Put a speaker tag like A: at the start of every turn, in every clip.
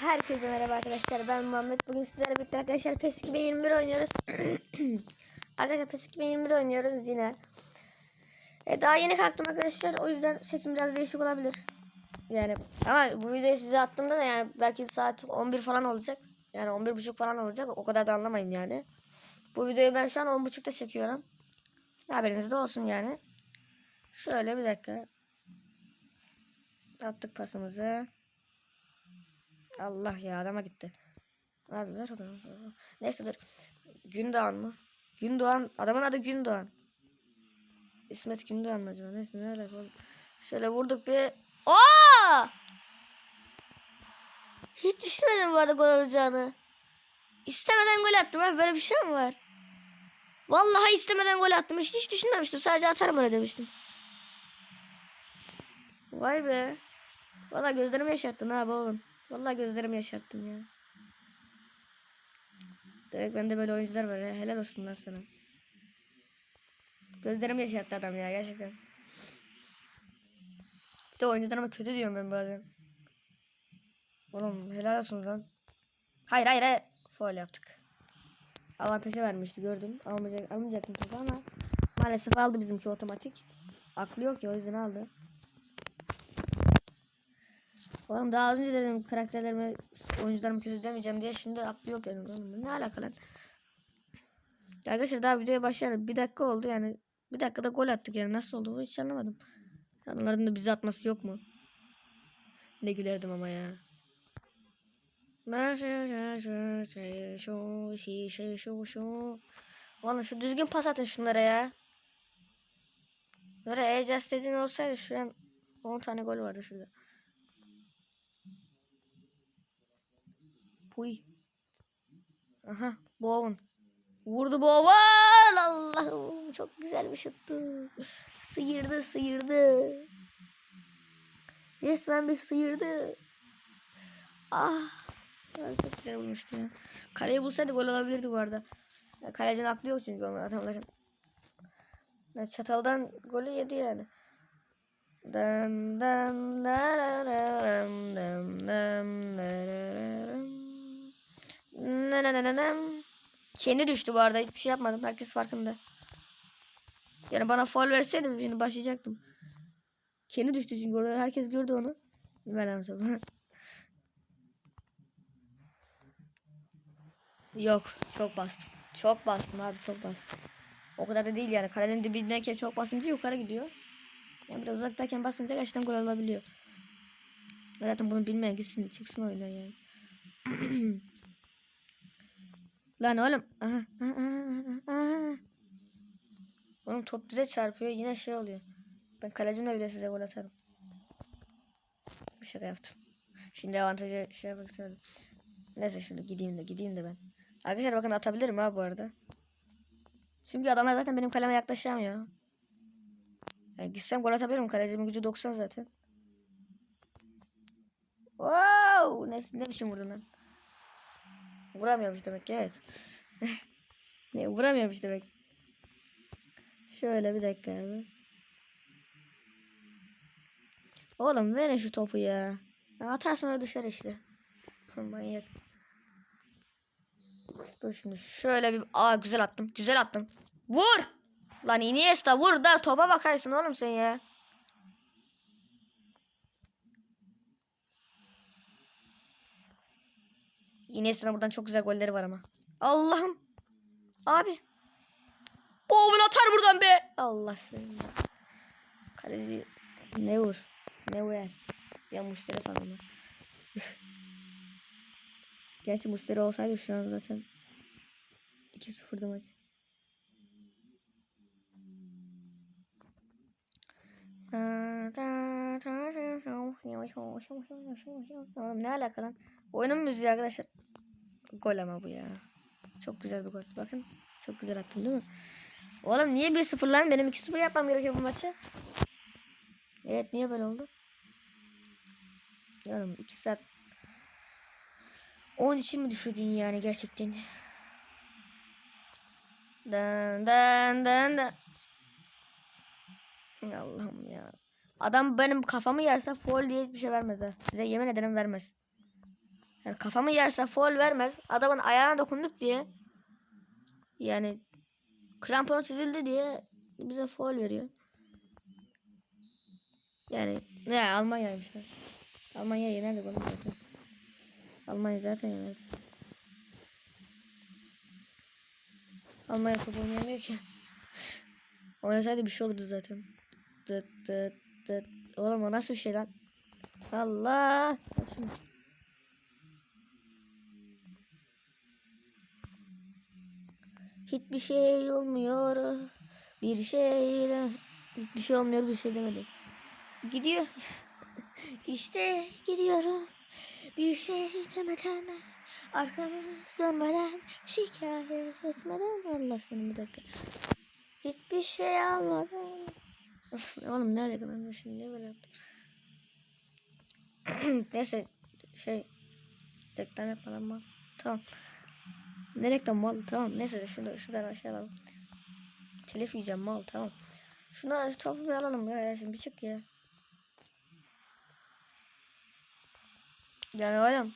A: Herkese merhaba arkadaşlar. Ben Muhammed. Bugün sizlerle birlikte arkadaşlar PES 2021 oynuyoruz. arkadaşlar PES 2021 oynuyoruz yine. E, daha yeni kalktım arkadaşlar. O yüzden sesim biraz değişik olabilir. Yani ama bu videoyu size attığımda da yani belki saat 11 falan olacak. Yani 11.30 falan olacak. O kadar da anlamayın yani. Bu videoyu ben şu an 10.30'da çekiyorum. Haberiniz de olsun yani. Şöyle bir dakika. Attık pasımızı. Allah ya adama gitti. Abi ver adamı. Neyse dur. Gündoğan mı? Gündoğan. Adamın adı Gündoğan. İsmet Gündoğan mı acaba? Neyse ne alaka. Şöyle vurduk bir. Oo! Hiç düşünmedim bu arada gol olacağını. İstemeden gol attım abi. Böyle bir şey mi var? Vallahi istemeden gol attım. Hiç, hiç düşünmemiştim. Sadece atarım öyle demiştim. Vay be. Vallahi gözlerimi yaşarttın ha babam. Vallahi gözlerimi yaşarttın ya. Demek bende böyle oyuncular var ya. Helal olsun lan sana. Gözlerimi yaşarttı adam ya gerçekten. Bir de oyuncularıma kötü diyorum ben bazen. Oğlum helal olsun lan. Hayır hayır hayır. Foul yaptık. Avantajı vermişti gördüm. Almayacak, almayacaktım topu ama maalesef aldı bizimki otomatik. Aklı yok ya o yüzden aldı. Oğlum daha önce dedim karakterlerime oyuncularımı kötü demeyeceğim diye şimdi aklı yok dedim. Oğlum ne alaka lan? Arkadaşlar daha videoya başlayalım. Bir dakika oldu yani. Bir dakikada gol attık yani. Nasıl oldu bu hiç anlamadım. Onların da bize atması yok mu? Ne gülerdim ama ya. Oğlum şu düzgün pas atın şunlara ya. Böyle e-just dediğin olsaydı şu an 10 tane gol vardı şurada. Puy. Aha Bowen. Vurdu Bowen. Allah'ım çok güzel bir şuttu. Sıyırdı sıyırdı. Resmen bir sıyırdı. Ah. Çok güzel vurmuştu ya. Kaleyi bulsaydı gol olabilirdi bu arada. Ya, kalecinin aklı yok çünkü onlar adamların. Ya, çataldan golü yedi yani. Dan dan dararam, dam dam dararam. Nanananam. Kendi düştü bu arada. Hiçbir şey yapmadım. Herkes farkında. Yani bana faul verseydi şimdi başlayacaktım. Kendi düştü çünkü orada herkes gördü onu. Ben sonra. Yok. Çok bastım. Çok bastım abi. Çok bastım. O kadar da değil yani. Kalenin dibindeyken çok basınca yukarı gidiyor. Yani biraz uzaktayken basınca gerçekten gol olabiliyor. Zaten bunu bilmeyen gitsin çıksın oyundan yani. Lan oğlum. Oğlum top bize çarpıyor yine şey oluyor. Ben kalecimle bile size gol atarım. Şaka yaptım. Şimdi avantajı şey yapmak istemedim. Neyse şimdi gideyim de gideyim de ben. Arkadaşlar bakın atabilirim ha bu arada. Çünkü adamlar zaten benim kaleme yaklaşamıyor. Yani gitsem gol atabilirim. Kalecimin gücü 90 zaten. Wow! Ne, ne biçim vurdun lan? Vuramıyormuş demek ki evet. ne vuramıyormuş demek. Şöyle bir dakika abi. Oğlum verin şu topu ya. ya atarsın öyle dışarı işte. Manyak. Dur şimdi şöyle bir aa güzel attım. Güzel attım. Vur! Lan Iniesta vur da topa bakarsın oğlum sen ya. Iniesta'nın buradan çok güzel golleri var ama. Allah'ım. Abi. Bowen atar buradan be. Allah seni. Kaleci ne vur. Ne vur. Ya Mustera sanırım. Gerçi Mustera olsaydı şu an zaten 2-0'dı maç. Oğlum ne alaka lan? Oyunun müziği arkadaşlar. Gol ama bu ya. Çok güzel bir gol. Bakın. Çok güzel attım değil mi? Oğlum niye 1-0 lan? Benim 2-0 yapmam gerekiyor bu maçı. Evet niye böyle oldu? Oğlum 2 saat. Onun için mi düşürdün yani gerçekten? Dan dan dan dan. Allah'ım ya. Adam benim kafamı yerse foul diye hiçbir şey vermez ha. Size yemin ederim vermez. Yani kafamı yerse foul vermez. Adamın ayağına dokunduk diye. Yani kramponu çizildi diye bize foul veriyor. Yani ne Almanya'ymışlar. Almanya yenerdik oğlum zaten. Almanya zaten yenerdik. Almanya top oynayamıyor ki. Oynasaydı bir şey olurdu zaten. Dıt dıt dıt. Oğlum o nasıl bir şey lan? Allah. Al şunu. Hiçbir şey olmuyor. Bir şey. Hiçbir şey olmuyor bir şey demedi. Gidiyor. işte gidiyorum. Bir şey demeden arkamı dönmeden şikayet etmeden Allah seni bir dakika. Hiçbir şey almadan. Oğlum nerede kadar şimdi böyle yaptım? Neyse şey reklam yapmadan mal. Tamam. Ne reklam mal tamam neyse şunu şuradan aşağı alalım. Telif yiyeceğim mal tamam. Şuna şu topu bir alalım ya, şimdi bir çık ya. Yani oğlum.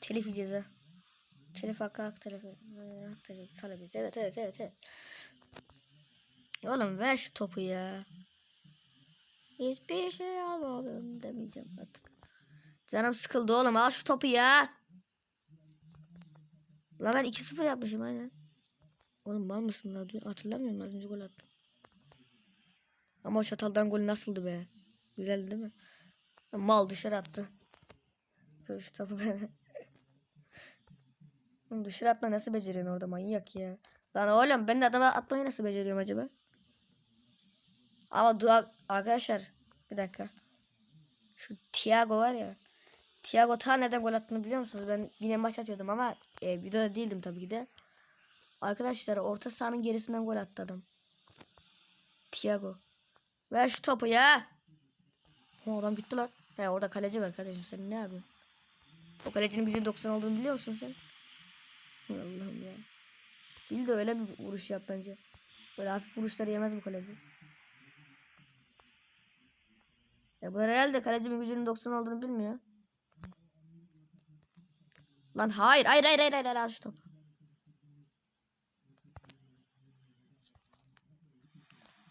A: Telif yiyeceğiz ha. Telif hakkı hak telifi. Hak telifi talebi. Evet evet evet evet. Oğlum ver şu topu ya. Hiçbir şey almadım demeyeceğim artık. Canım sıkıldı oğlum al şu topu ya. Lan ben 2-0 yapmışım aynen. Oğlum mal mısın lan? Hatırlamıyorum az önce gol attım. Ama o çataldan gol nasıldı be? Güzeldi değil mi? Mal dışarı attı. Dur şu topu ben. Oğlum dışarı atma nasıl beceriyorsun orada manyak ya. Lan oğlum ben de adama atmayı nasıl beceriyorum acaba? Ama dua arkadaşlar bir dakika. Şu Thiago var ya. Thiago ta neden gol attığını biliyor musunuz? Ben yine maç atıyordum ama e, videoda değildim tabii ki de. Arkadaşlar orta sahanın gerisinden gol attı adam. Thiago. Ver şu topu ya. O adam gitti lan. He orada kaleci var kardeşim sen ne yapıyorsun? O kalecinin gücü 90 olduğunu biliyor musun sen? Allah'ım ya. Bil de öyle bir vuruş yap bence. Böyle hafif vuruşları yemez bu kaleci. Ya bu herhalde kalecinin gücünün 90 olduğunu bilmiyor. Lan hayır hayır hayır hayır hayır, hayır al şu topu.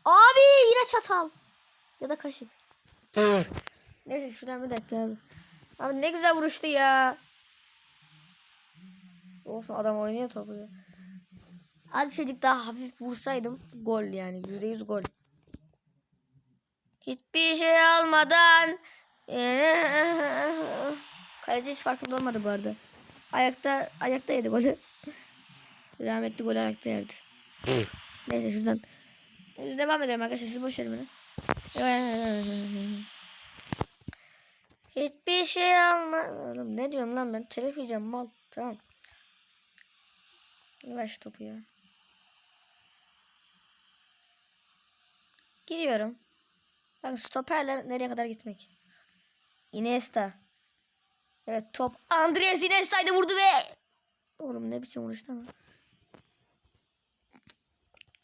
A: Abi yine çatal. Ya da kaşık. Neyse şuradan bir dakika abi. Abi ne güzel vuruştu ya. Olsun adam oynuyor topu ya. Azıcık daha hafif vursaydım gol yani yüzde yüz gol. Hiçbir şey almadan Kaleci hiç farkında olmadı bu arada. Ayakta ayakta yedi golü. Rahmetli golü ayakta yerdi. Neyse şuradan. Biz devam edelim arkadaşlar. Siz boş verin beni. Hiçbir şey almadım. Ne diyorum lan ben? Telef yiyeceğim mal. Tamam. Ver şu topu ya. Gidiyorum. Bak stoperle nereye kadar gitmek. Iniesta. Evet top. Andres Iniesta'ydı vurdu ve. Oğlum ne biçim vuruştu ama.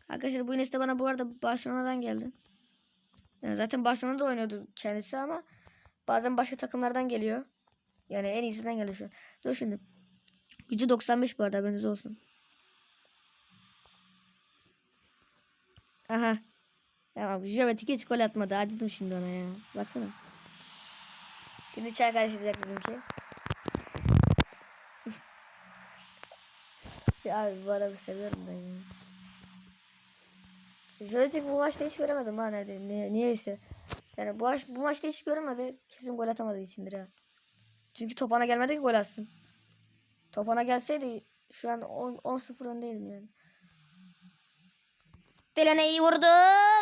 A: Arkadaşlar bu Iniesta bana bu arada Barcelona'dan geldi. Yani zaten Barcelona'da oynuyordu kendisi ama bazen başka takımlardan geliyor. Yani en iyisinden geldi şu an. Dur şimdi. Gücü 95 bu arada haberiniz olsun. Aha. Tamam Jovetik hiç gol atmadı. Acıdım şimdi ona ya. Baksana. Şimdi çay karıştıracak bizimki. ya abi bu adamı seviyorum ben ya. Jovetik bu maçta hiç göremedim ha nerede. Niye, niyeyse. Yani bu, maç, bu maçta hiç göremedi. Kesin gol atamadığı içindir ha. Çünkü topana gelmedi ki gol atsın. Topana gelseydi şu an 10-0 öndeydim yani. Delene iyi vurdu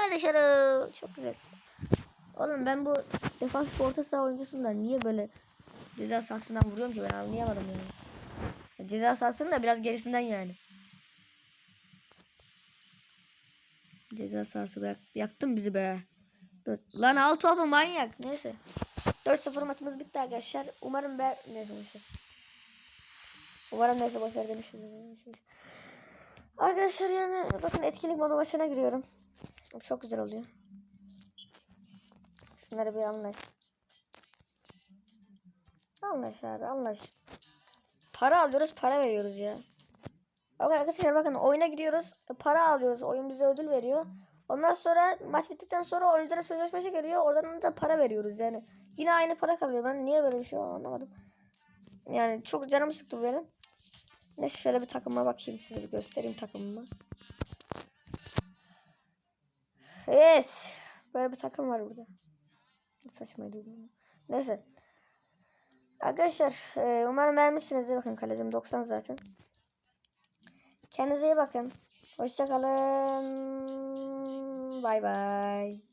A: ve dışarı. Çok güzel. Oğlum ben bu defans orta saha oyuncusundan niye böyle ceza sahasından vuruyorum ki ben anlayamadım yani. Ceza sahasının da biraz gerisinden yani. Ceza sahası yak, yaktın bizi be. Dur. Lan al topu manyak. Neyse. 4-0 maçımız bitti arkadaşlar. Umarım ben... Neyse boşver. Umarım neyse boşver demişim. Arkadaşlar yani bakın etkinlik modu maçına giriyorum. Çok güzel oluyor. Şunları bir anlayın. Anlaş abi anlaş. Para alıyoruz para veriyoruz ya. Bakın arkadaşlar bakın oyuna gidiyoruz. Para alıyoruz. Oyun bize ödül veriyor. Ondan sonra maç bittikten sonra oyunculara sözleşmesi geliyor. Oradan da para veriyoruz yani. Yine aynı para kalıyor. Ben niye böyle bir şey anlamadım. Yani çok canım sıktı benim. Neyse şöyle bir takıma bakayım. Size bir göstereyim takımımı. Evet. Böyle bir takım var burada. Saçmaydı. Neyse. Arkadaşlar e, umarım beğenmişsinizdir. Bakın kalecim 90 zaten. Kendinize iyi bakın. Hoşçakalın. Bay bay.